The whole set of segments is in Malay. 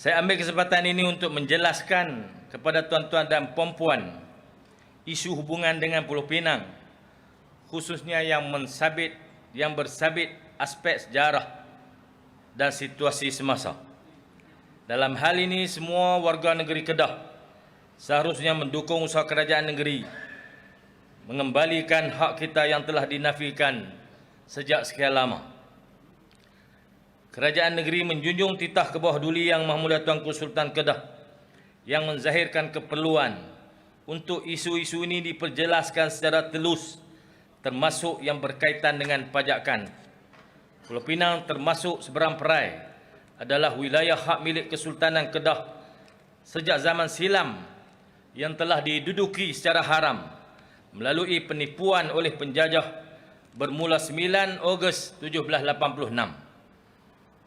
Saya ambil kesempatan ini untuk menjelaskan kepada tuan-tuan dan puan-puan isu hubungan dengan Pulau Pinang khususnya yang mensabit yang bersabit aspek sejarah dan situasi semasa. Dalam hal ini semua warga negeri Kedah seharusnya mendukung usaha kerajaan negeri mengembalikan hak kita yang telah dinafikan sejak sekian lama. Kerajaan negeri menjunjung titah ke bawah duli Yang Maha Mulia Tuanku Sultan Kedah yang menzahirkan keperluan untuk isu-isu ini diperjelaskan secara telus termasuk yang berkaitan dengan pajakan. Pulau Pinang termasuk seberang perai adalah wilayah hak milik Kesultanan Kedah sejak zaman silam yang telah diduduki secara haram melalui penipuan oleh penjajah bermula 9 Ogos 1786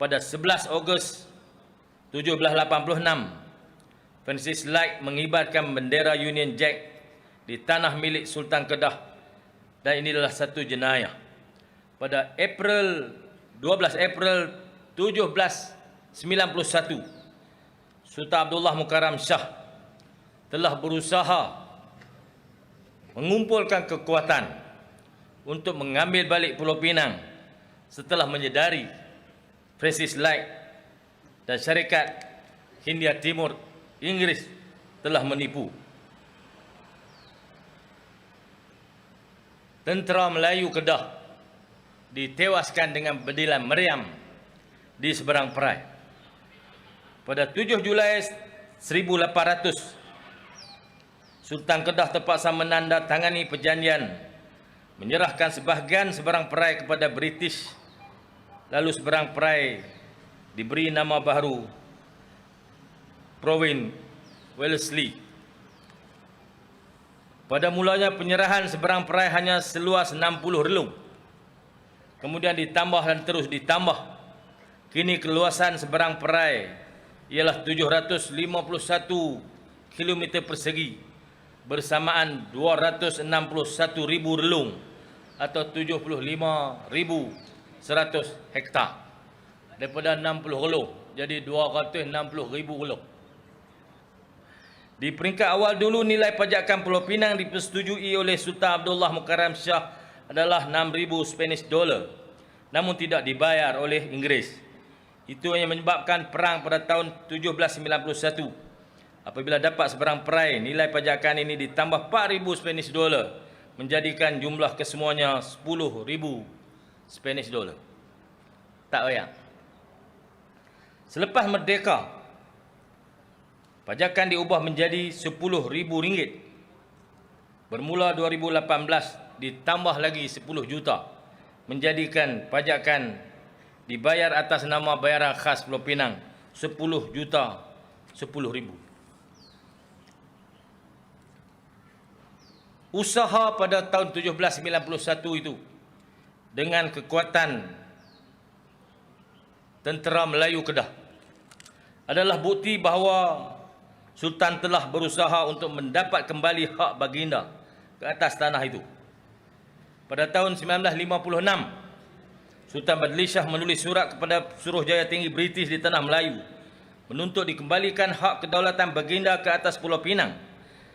pada 11 Ogos 1786 Francis Light mengibarkan bendera Union Jack di tanah milik Sultan Kedah dan ini adalah satu jenayah. Pada April 12 April 1791 Sultan Abdullah Mukarram Shah telah berusaha mengumpulkan kekuatan untuk mengambil balik Pulau Pinang setelah menyedari Francis Light dan syarikat Hindia Timur Inggris telah menipu. Tentera Melayu Kedah ditewaskan dengan bedilan meriam di seberang perai. Pada 7 Julai 1800, Sultan Kedah terpaksa menandatangani perjanjian menyerahkan sebahagian seberang perai kepada British lalu seberang perai diberi nama baru Provin Wellesley. Pada mulanya penyerahan seberang perai hanya seluas 60 relung. Kemudian ditambah dan terus ditambah. Kini keluasan seberang perai ialah 751 km persegi bersamaan 261 ribu relung atau 75 ribu 100 hektar daripada 60 relung jadi 260 ribu relung di peringkat awal dulu nilai pajakan Pulau Pinang dipersetujui oleh Sultan Abdullah Mukarram Shah adalah 6,000 Spanish dollar namun tidak dibayar oleh Inggeris. Itu yang menyebabkan perang pada tahun 1791. Apabila dapat seberang perai, nilai pajakan ini ditambah 4,000 Spanish dollar menjadikan jumlah kesemuanya 10,000 Spanish dollar. Tak payah. Selepas merdeka, pajakan diubah menjadi RM10,000. Bermula 2018 ditambah lagi 10 juta menjadikan pajakan dibayar atas nama bayaran khas Pulau Pinang 10 juta 10 ribu. Usaha pada tahun 1791 itu dengan kekuatan tentera Melayu Kedah adalah bukti bahawa Sultan telah berusaha untuk mendapat kembali hak baginda ke atas tanah itu. Pada tahun 1956, Sultan Badli Shah menulis surat kepada Suruhjaya Tinggi British di tanah Melayu menuntut dikembalikan hak kedaulatan baginda ke atas Pulau Pinang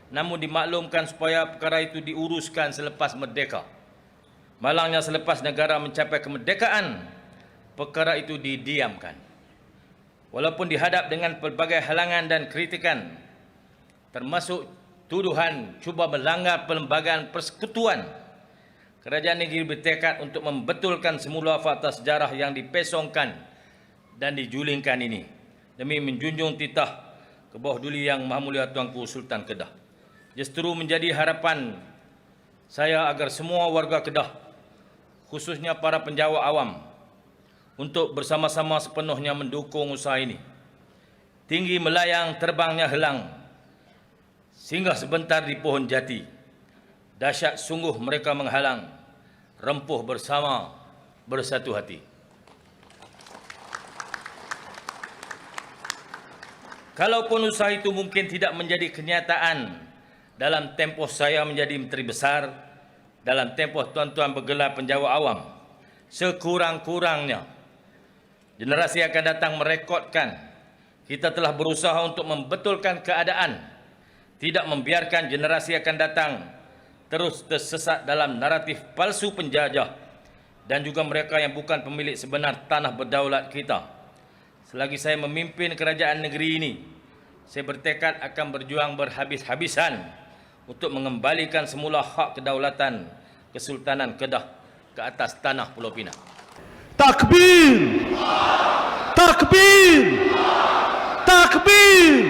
namun dimaklumkan supaya perkara itu diuruskan selepas merdeka. Malangnya selepas negara mencapai kemerdekaan, perkara itu didiamkan. Walaupun dihadap dengan pelbagai halangan dan kritikan, termasuk tuduhan cuba melanggar perlembagaan persekutuan, kerajaan negeri bertekad untuk membetulkan semula fakta sejarah yang dipesongkan dan dijulingkan ini demi menjunjung titah ke bawah duli yang Maha Mulia Tuanku Sultan Kedah justru menjadi harapan saya agar semua warga Kedah khususnya para penjawat awam untuk bersama-sama sepenuhnya mendukung usaha ini. Tinggi melayang terbangnya helang singgah sebentar di pohon jati. Dahsyat sungguh mereka menghalang rempuh bersama bersatu hati. Kalaupun usaha itu mungkin tidak menjadi kenyataan dalam tempoh saya menjadi menteri besar, dalam tempoh tuan-tuan bergelar penjawat awam, sekurang-kurangnya generasi akan datang merekodkan kita telah berusaha untuk membetulkan keadaan, tidak membiarkan generasi akan datang terus tersesat dalam naratif palsu penjajah dan juga mereka yang bukan pemilik sebenar tanah berdaulat kita. Selagi saya memimpin kerajaan negeri ini, saya bertekad akan berjuang berhabis-habisan untuk mengembalikan semula hak kedaulatan Kesultanan Kedah ke atas tanah Pulau Pinang. Takbir! Takbir! Takbir!